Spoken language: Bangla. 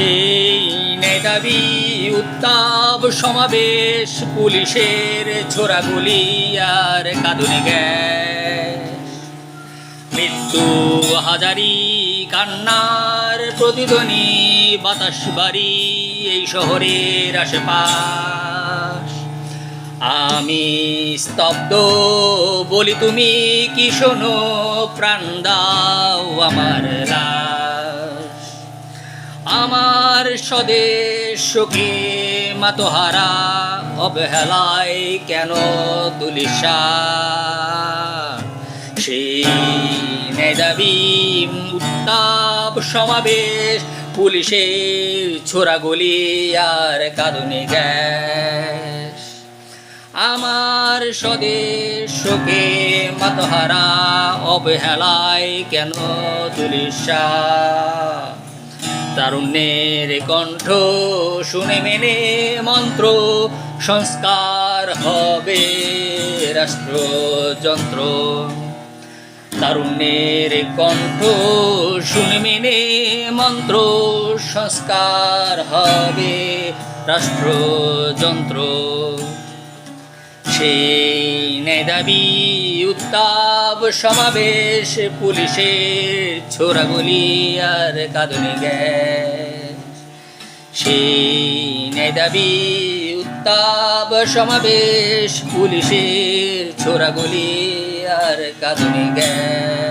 সেই নেদাবি উত্তাপ সমাবেশ, পুলিশের ছোড়াগুলি আর কাঁদুনে গ্যাস। মৃত্যু, হাজারি, কান্নার প্রতিধ্বনি, বাতাস বাড়ি এই শহরের আশেপাশ। আমি স্তব্ধ, বলি, তুমি কি শোনো? প্রাণ দাও আমার আমার স্বদেশ শোকে মাতোহারা, অবহেলায় কেন তুলিশা সেই উত্তাপ সমাবেশ পুলিশের ছোড়াগুলি আর কাঁদুনি গ্যাস। আমার স্বদেশ শোকে মাতহারা, অবহেলায় কেন তুলিশা তারুণ্যের কণ্ঠ শুনে মেনে মন্ত্র, সংস্কার হবে রাষ্ট্রযন্ত্র। তারুণ্যের কণ্ঠ শুনে মেনে মন্ত্র, সংস্কার হবে রাষ্ট্রযন্ত্র। সেই নেদাবি উত্তাপ সমাবেশ, পুলিশের ছোড়াগুলি আর কাঁদনে গ্যাস। সেই দাবি উত্তাপ সমাবেশ, পুলিশের ছোড়াগুলি আর কাঁদনে গ্যাস।